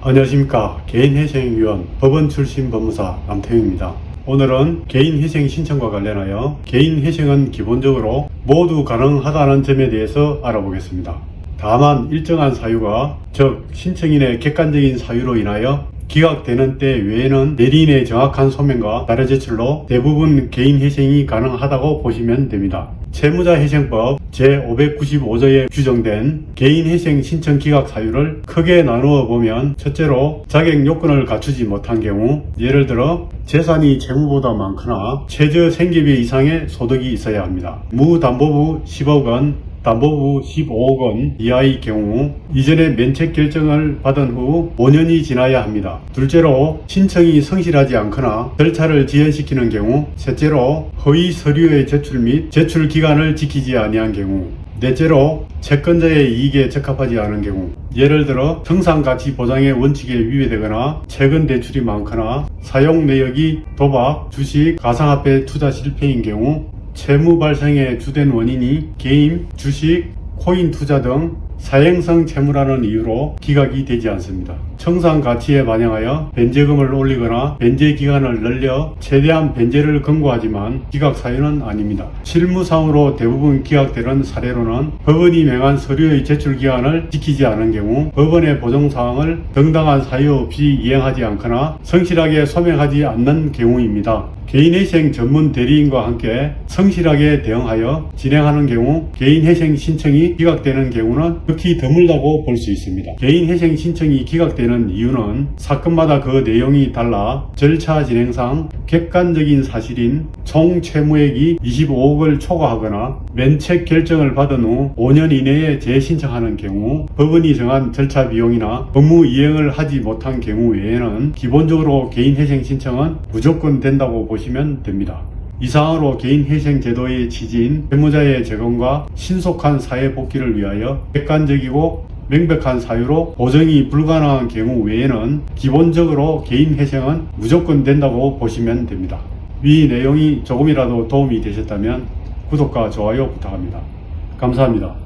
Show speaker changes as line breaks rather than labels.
안녕하십니까. 개인회생위원 법원 출신 법무사 남태웅입니다. 오늘은 개인회생 신청과 관련하여 개인회생은 기본적으로 모두 가능하다는 점에 대해서 알아보겠습니다. 다만 일정한 사유가 즉 신청인의 객관적인 사유로 인하여 기각되는 때 외에는 대리인의 정확한 소명과 자료 제출로 대부분 개인 회생이 가능하다고 보시면 됩니다. 채무자 회생법 제595조에 규정된 개인 회생 신청 기각 사유를 크게 나누어 보면 첫째로 자격 요건을 갖추지 못한 경우 예를 들어 재산이 채무보다 많거나 최저 생계비 이상의 소득이 있어야 합니다. 무담보부 10억 원, 담보부 15억 원 이하의 경우 이전에 면책 결정을 받은 후 5년이 지나야 합니다. 둘째로 신청이 성실하지 않거나 절차를 지연시키는 경우 셋째로 허위 서류의 제출 및 제출 기간을 지키지 아니한 경우 넷째로 채권자의 이익에 적합하지 않은 경우 예를 들어 청산가치 보장의 원칙에 위배되거나 최근 대출이 많거나 사용 내역이 도박, 주식, 가상화폐 투자 실패인 경우 채무 발생의 주된 원인이 게임, 주식, 코인 투자 등 사행성 채무라는 이유로 기각이 되지 않습니다. 청산 가치에 반영하여 변제금을 올리거나 변제 기간을 늘려 최대한 변제를 권고하지만 기각 사유는 아닙니다. 실무상으로 대부분 기각되는 사례로는 법원이 명한 서류의 제출 기한을 지키지 않은 경우 법원의 보정사항을 정당한 사유 없이 이행하지 않거나 성실하게 소명하지 않는 경우입니다. 개인회생 전문 대리인과 함께 성실하게 대응하여 진행하는 경우 개인회생 신청이 기각되는 경우는 극히 드물다고 볼 수 있습니다. 개인회생 신청이 기각 되는 이유는 사건마다 그 내용이 달라 절차 진행상 객관적인 사실인 총 채무액이 25억을 초과하거나 면책 결정을 받은 후 5년 이내에 재신청하는 경우 법원이 정한 절차 비용이나 업무 이행을 하지 못한 경우 외에는 기본적으로 개인회생 신청은 무조건 된다고 보시면 됩니다. 이상으로 개인회생 제도의 취지인 채무자의 재건과 신속한 사회 복귀를 위하여 객관적이고 명백한 사유로 보정이 불가능한 경우 외에는 기본적으로 개인 회생은 무조건 된다고 보시면 됩니다. 위 내용이 조금이라도 도움이 되셨다면 구독과 좋아요 부탁합니다. 감사합니다.